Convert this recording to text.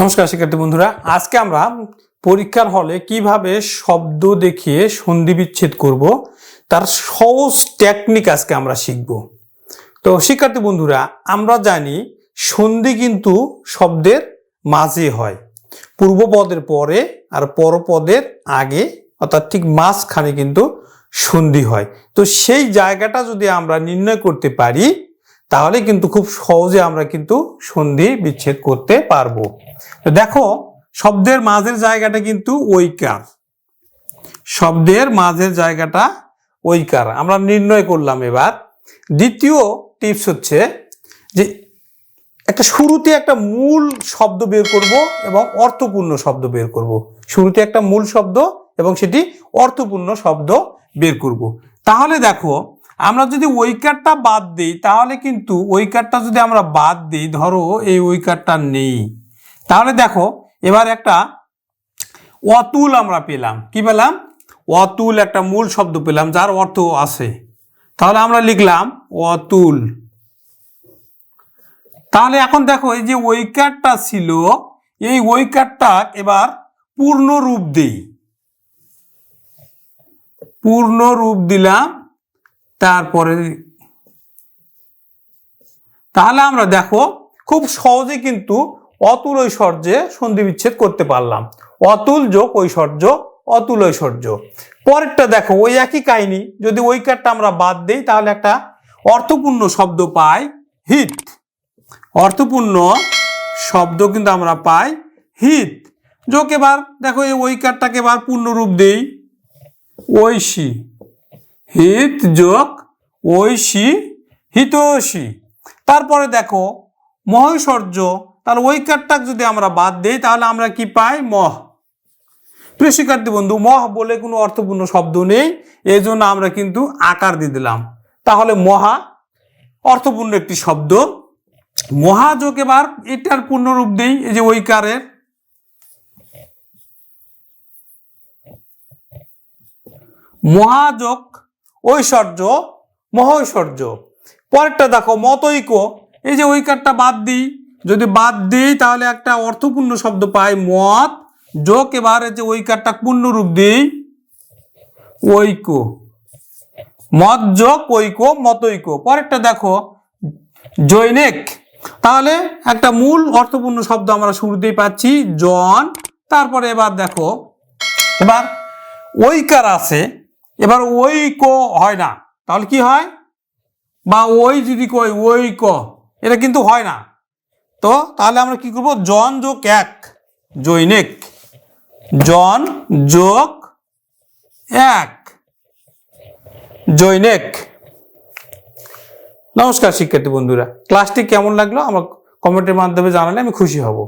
নমস্কার শিক্ষার্থী বন্ধুরা। আজকে আমরা পরীক্ষার হলে কীভাবে শব্দ দেখিয়ে সন্ধি বিচ্ছেদ করব, তার সহজ টেকনিক আজকে আমরা শিখব। তো শিক্ষার্থী বন্ধুরা, আমরা জানি সন্ধি কিন্তু শব্দের মাঝে হয়। পূর্ব পদের পরে আর পরপদের আগে, অর্থাৎ ঠিক মাঝখানে কিন্তু সন্ধি হয়। তো সেই জায়গাটা যদি আমরা নির্ণয় করতে পারি তাহলে কিন্তু খুব সহজে আমরা কিন্তু সন্ধি বিচ্ছেদ করতে পারব। তো দেখো, শব্দের মাঝের জায়গাটা কিন্তু ঐকার। শব্দের মাঝের জায়গাটা ঐকার। আমরা নির্ণয় করলাম এবার। দ্বিতীয় টিপস হচ্ছে যে একটা শুরুতে একটা মূল শব্দ বের করব এবং অর্থপূর্ণ শব্দ বের করব। শুরুতে একটা মূল শব্দ এবং সেটি অর্থপূর্ণ শব্দ বের করব। তাহলে দেখো আমরা যদি ঐকারটা বাদ দিই, তাহলে কিন্তু ঐকারটা যদি আমরা বাদ দিই, ধরো এই ঐকারটা নেই। তাহলে দেখো, এবার একটা অতুল আমরা পেলাম। কি পেলাম? অতুল একটা মূল শব্দ পেলাম, যার অর্থ আছে। তাহলে আমরা লিখলাম অতুল। তাহলে এখন দেখো, এই যে ঐকারটা ছিল, এই ঐকারটা এবার পূর্ণ রূপ দিই। পূর্ণ রূপ দিলাম তারপরে তাহলে আমরা দেখো, খুব সহজে কিন্তু অতুল ঐশ্বর্যে সন্ধি বিচ্ছেদ করতে পারলাম। অতুল যোগ ঐশ্বর্য, অতুল ঐশ্বর্য। পরেরটা দেখো, ওই একই কাহিনী। যদি ওই কারটা আমরা বাদ দিই, তাহলে একটা অর্থপূর্ণ শব্দ পাই হিত। অর্থপূর্ণ শব্দ কিন্তু আমরা পাই হিত। যোগ এবার, দেখো এই ওই কারটাকে এবার পূর্ণরূপ দেই ঐশী। হিত যোগ ঐশী হিতৈষী। তারপরে দেখো, মহৈশ্বর্য তাহলে কারটা যদি আমরা বাদ দিই, তাহলে আমরা কি পাই? মহ। প্রিয় শিক্ষার্থী বন্ধু, মহ বলে কোনো অর্থপূর্ণ শব্দ নেই এই জন্য আমরা কিন্তু আকার দিয়ে দিলাম। তাহলে মহা অর্থপূর্ণ একটি শব্দ। মহাযোগ এবার এটার পূর্ণরূপ দেই, এই যে ঐকারের। মহাযোগ ঐশ্বর্য, মহৈশ্বর্য। পরেরটা দেখো, মতৈক্য। এই যে ঐকারটা বাদ দিই, যদি বাদ দিই, তাহলে একটা অর্থপূর্ণ শব্দ পাই, মত। যোগ এবার যে ঐকারটা পূর্ণরূপ দিই, ঐক্য। মত যোগ, ঐক্য, মতৈক্য। পরেরটা দেখো, জৈনিক। তাহলে একটা মূল অর্থপূর্ণ শব্দ আমরা শুরুতেই পাচ্ছি, জন। তারপরে এবার দেখো, এবার ঐকার আছে এবার ওই ক হয় না। তাহলে কি হয়? বা ওই যদি কই ওই ক, এটা কিন্তু হয় না। তো তাহলে আমরা কি করব? জন যোগ এক, জৈনিক। জন যোগ এক, জৈনিক। নমস্কার শিক্ষার্থী বন্ধুরা। ক্লাসটি কেমন লাগল? আমার কমেন্টের মাধ্যমে জানালে আমি খুশি হব।